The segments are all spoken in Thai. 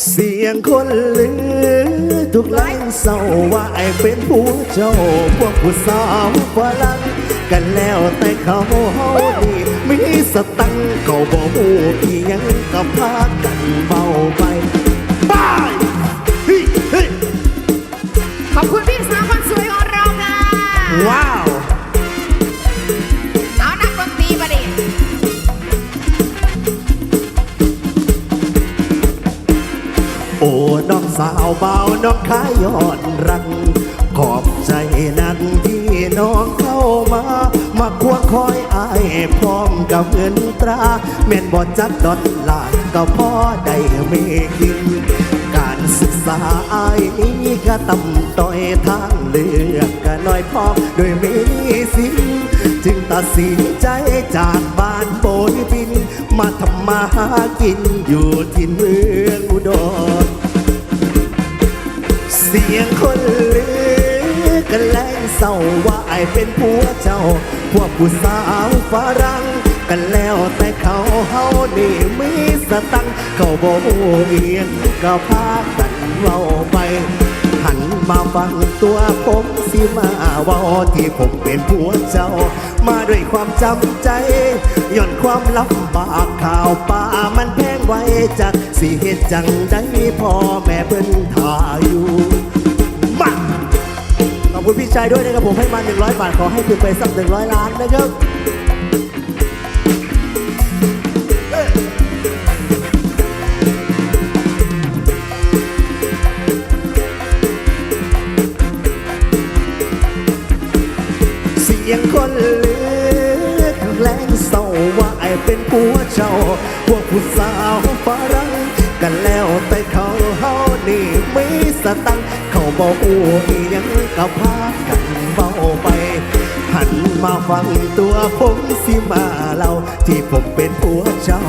เสียงคนลือทุกไล่เศร้าว่าไอเป็นผู้เจ้า พวกผู้สาวฝรั่งกันแล้วแต่เขาดีมีสตังค์ก็บอกหูพี่ยังกับพากันเบาไปบายเฮ้ยเฮ้ยขอบคุณ สาวเบาน้องขายยอดรังขอบใจนักที่น้องเข้ามา มาควงคอยอายพร้อมกับเงินตราแม่นบอจักดอลลาร์ก็พอได้ไม่กิน การศึกษาอายนี้ก็ต่ำต้อยทางเลือกก็น้อยพอโดยไม่มีสิ้นจึงตัดสินใจจากบ้านโบยบิน มาทำมาหากินอยู่ที่เมืองอุดร เสียงคนลือกันแลงเศร้าว่าไอเป็นผัวเจ้า พวกผู้สาวฝรั่งกันแล้วแต่เขาเฮานี่มีสตังเขาบอกเอียงก็พากันเว้าไป หันมาฟังตัวผมสิมาเว่าที่ผมเป็นผัวเจ้า มาด้วยความจำใจย่อนความลำบากข่าวป่ามันแพงไว้จากสิเหตุจังได้พ่อแม่เพิ่นถ่าอยู่ อบคุณพี่ชายด้วยนะครับผมให้มา 100 บาท ขอให้ถึงไปสัก 100 ล้านนะครับเสียงคนเลือข้างแรงเศร้าว่าไอเป็นผัวเจ้า พวกผู้สาวฝรั่งกันแล้วแต่เขาเฮานี่มีสตังค์ บอกอู้อียังกับพากันเบาไป หันมาฟังตัวผมสิมาเล่าที่ผมเป็นผัวเจ้า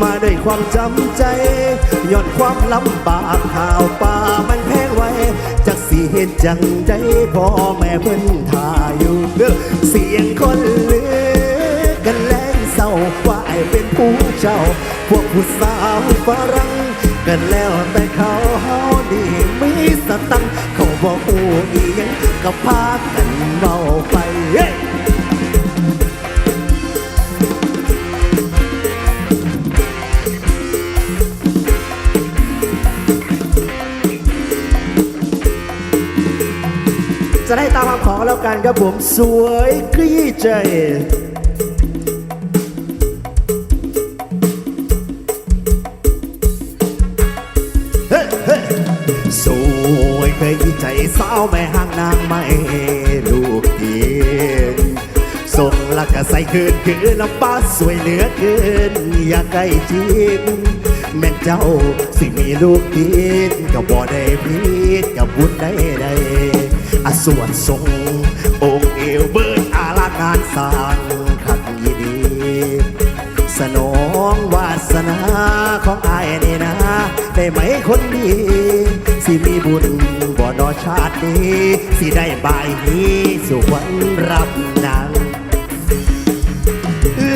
มาด้วยความจำใจย้อนความลำบากข่าวป่ามันแพงไว้จากสีเหตุจังใจพ่อแม่เพิ่นทาอยู่เด้อเสียงคนเลือกันแล้งเศร้าว่าไอเป็นผู้เจ้า พวกผู้สาวฝรั่งกันแล้วแต่เขาเฮาดีมีสตังค์ บอกอู้อีหยังก็พากันเมาไปเฮ้จะได้ตามคำขอแล้วกันครับผมสวยกรี๊ดใจ ใจสาวแม่ห้างนางไม่ลูกเดียนส่งละก็ใส่คืนคือลำป้าสวยเหลือเกินอยากใกล้ชิดแม่นเจ้าสิมีลูกดีก็บ่ได้พีดกับบุญได้ใดอสวดทรงองค์เอวเบิดอาลางานสร้างขัดยีดีสนองวาสนาของอายนี่นะ ได้ไหมคนดี สิมีบุญ อชาตินี้ สิได้บายนี้สุวรรณรับนาง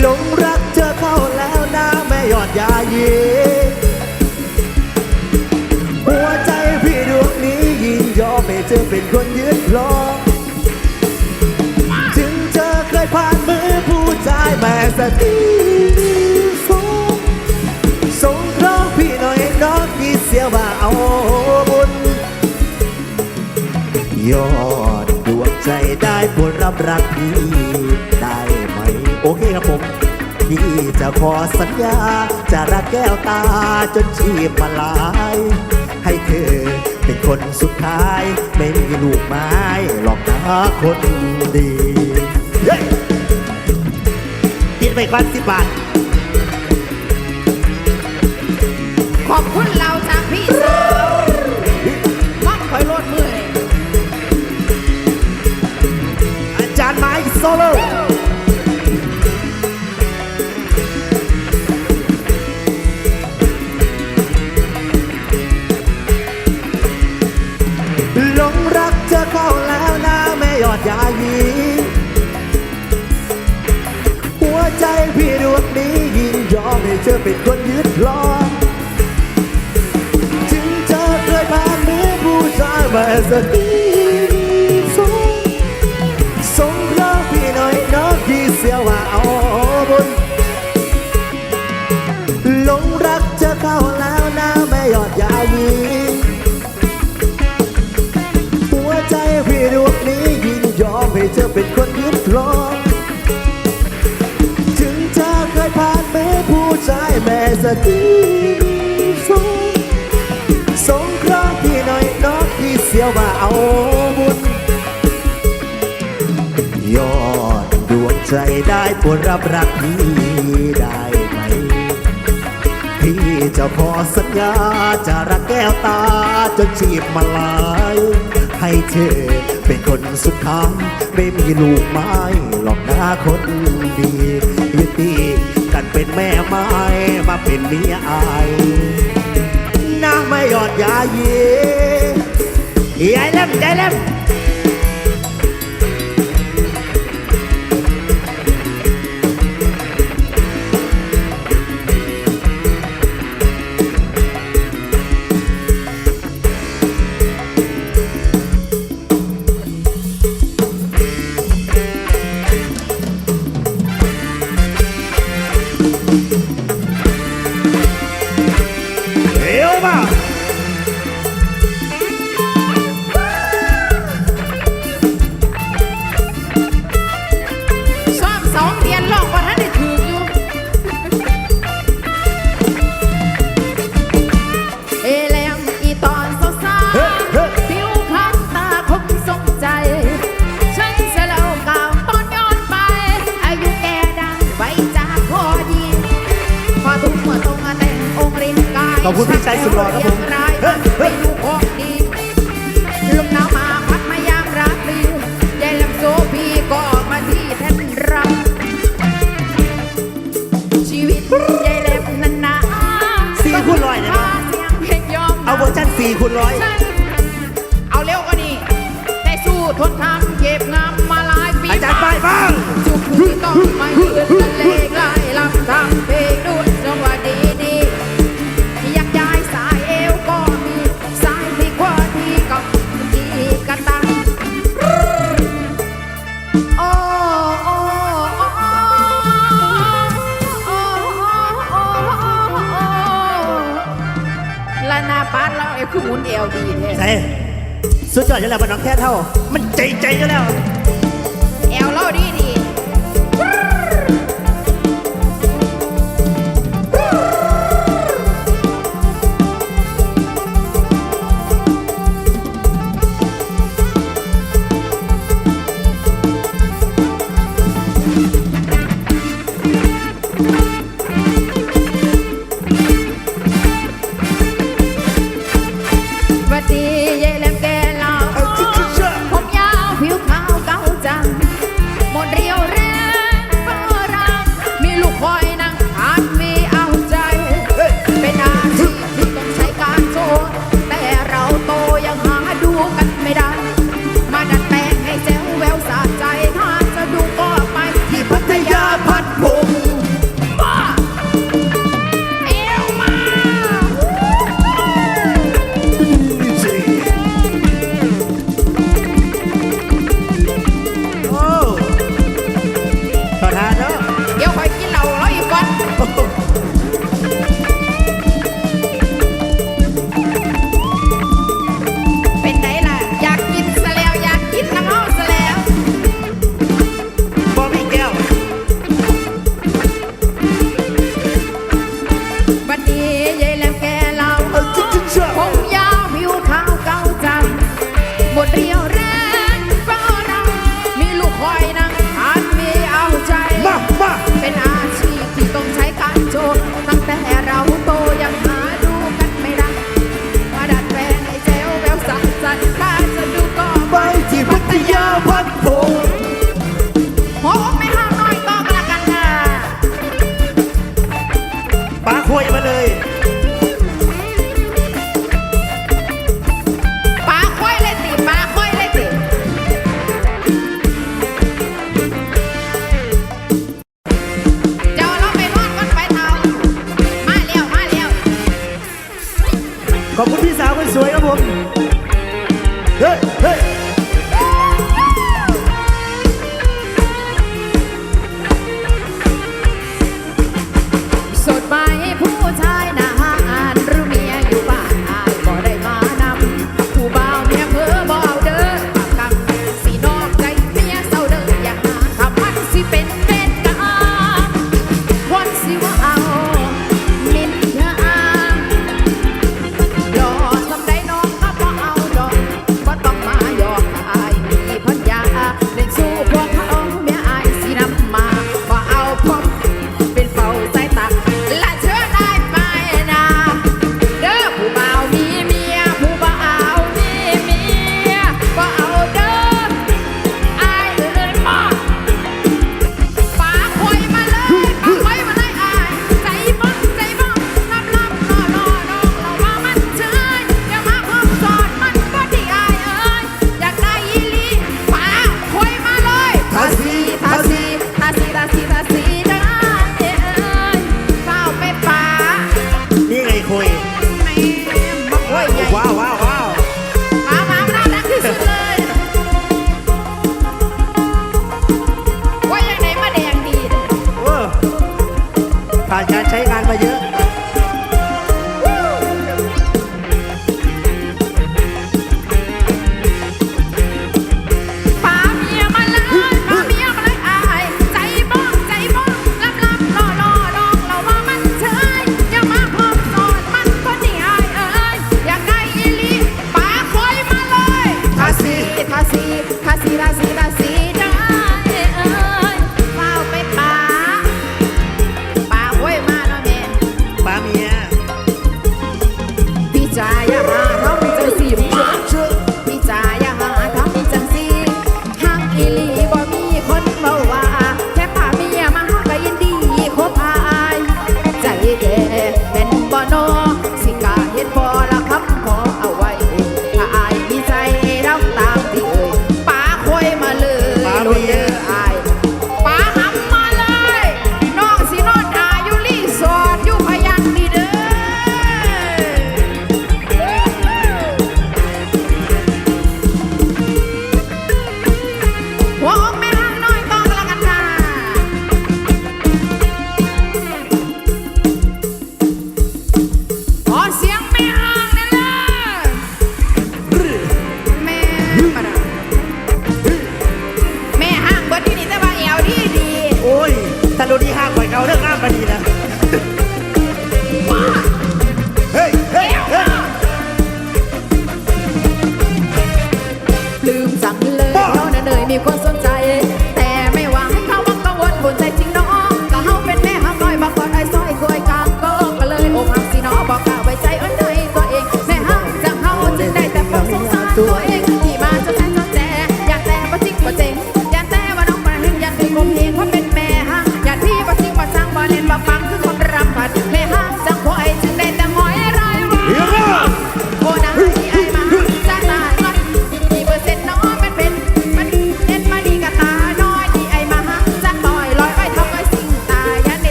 หลงรักเธอเข้าแล้วนะแม่ยอดยาเยีหัวใจพี่ดวงนี้ยินยอมให้เธอเป็นคนยึดครองถึงเธอเคยผ่านมือผู้ชายแม่สติฟงสงเคราะห์พี่หน่อยน้องกี่เสียว่าเอา ยอดดวงใจได้โปรดรับรักพี่ได้ไหม โอเคครับผม พี่จะขอสัญญา จะรักแก้วตาจนชีพมาลาย ให้เธอเป็นคนสุดท้าย ไม่มีลูกไม้หรอกนะคนดีเฮ้ยกินไปก่อนสิบบาทขอบคุณเรา solo หลงรักเธอเข้าแล้วนะไม่ยอดยายีหัวใจพี่ดวงนี้ยินยอมให้เธอเป็นคนยึดครองถึงเธอเคยผ่านมือผู้ชายมาสักที ยอดยาวนี้ หัวใจพี่ดวงนี้ยินยอมให้เธอเป็นคนยึดครองถึงเธอเคยผ่านแม้ผู้ชายแม้สติสงสงคราะห์พี่หน่อยน้องพี่เสียวมาเอาบุญยอดดวงใจได้ปวดรับรักพี่ได้ จะพอสัญญาจะรักแก้วตาจนชีพมาลาย ให้เธอเป็นคนสุดท้ายไม่มีลูกไม้หลอกหน้าคนดียุติกันเป็นแม่ไม้มาเป็นเมียอายนะไม่หยอดยาเย่ยายเล่มยายเล่ม ใส่สุดยอดอยู่แล้วบ้านน้องแค่เท่า มันใจใจอยู่แล้ว บัดนี้ hey, hey.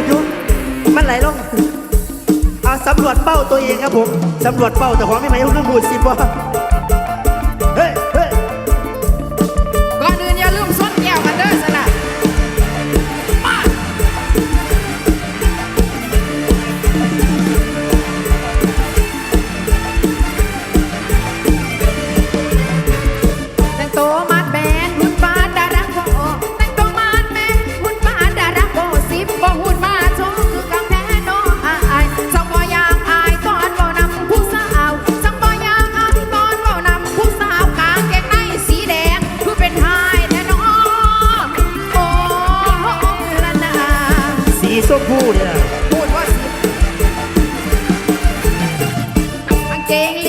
ดยู่มันไหลลงเอาสำรวจเป้าตัวเองครับผมสำรวจเป้าแต่ของไม่ไหมเรื่องบูดสิบ่า Kenley.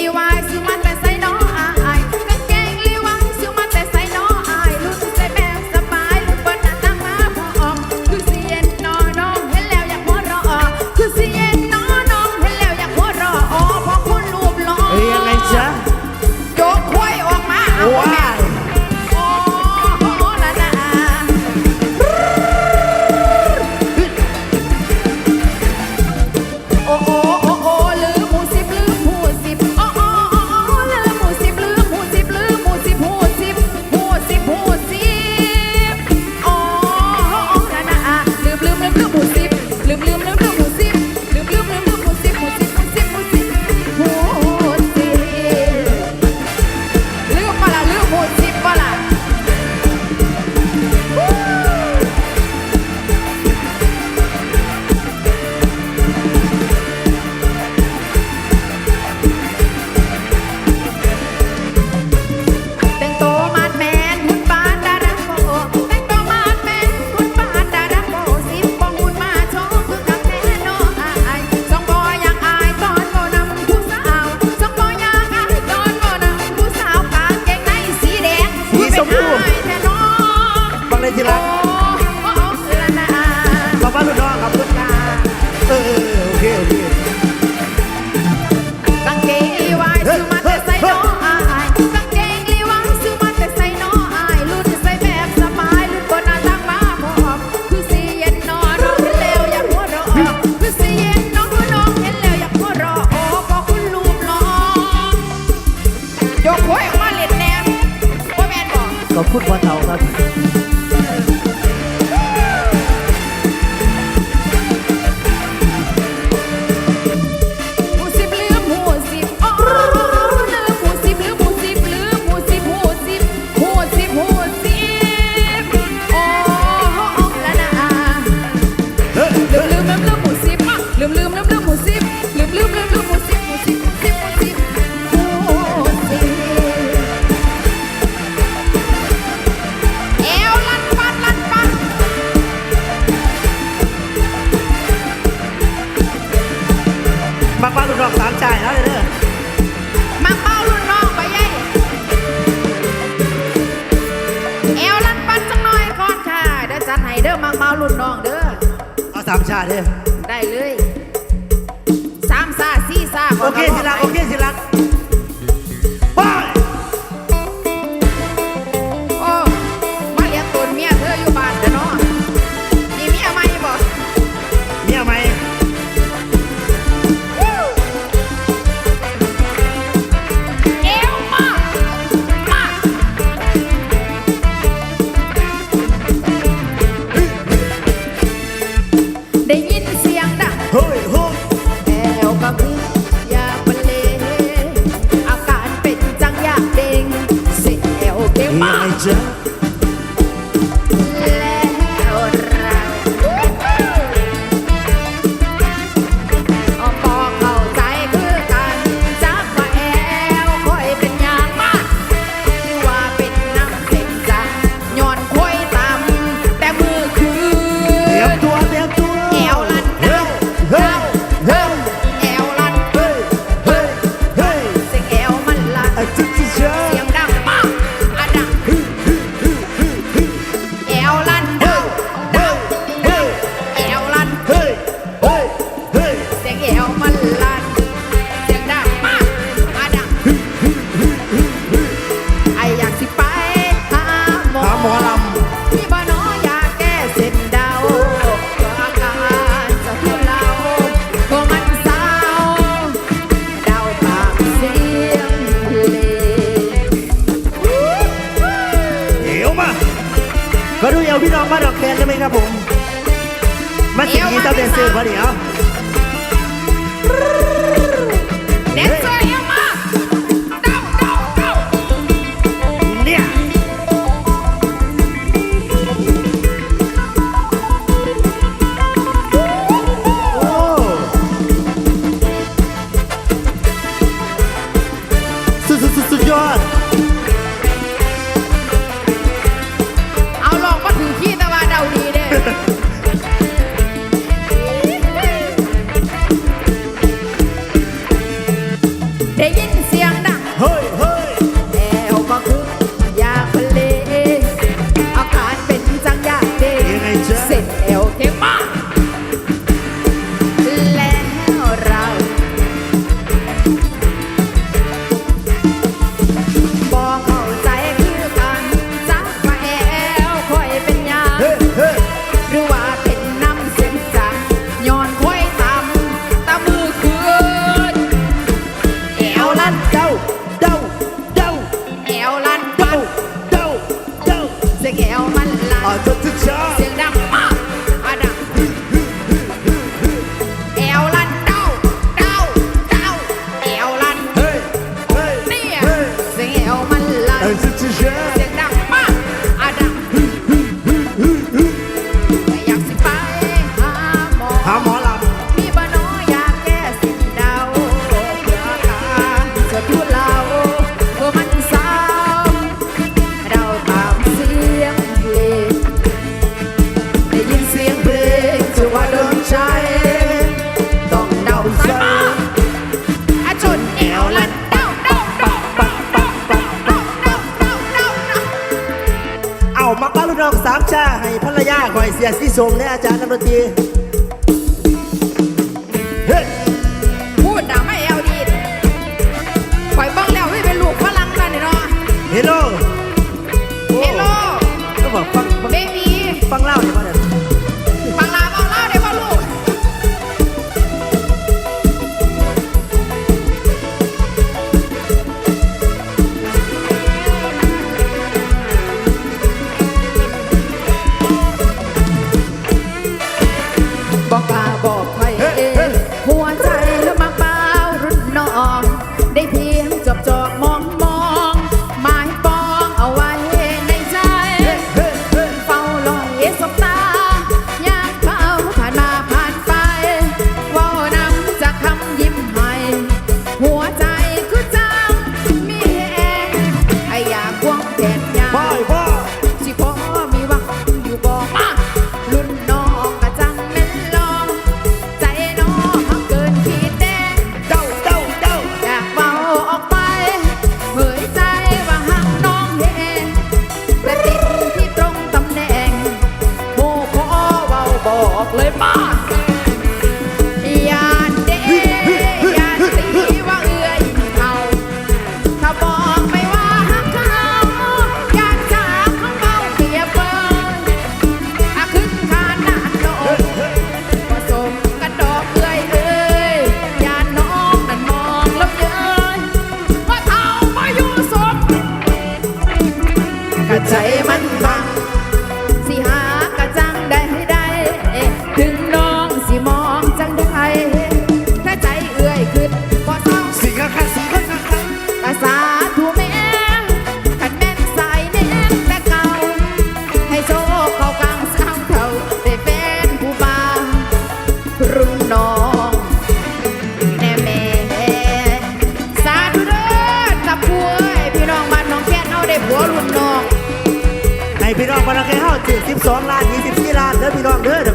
่นน้องเด้อ เอาสามชาเด้ได้เลย สามซาสี่ซาโอเคสิลักโอเคสิลัก ก็ดูเอวพี่น้องมาดอกแคนได้ไหมครับผม มาสิงนี้เจ้าเดนเซอร์พอดีเอา ยินเสียงดังเฮ้ย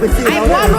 ไปสิ I want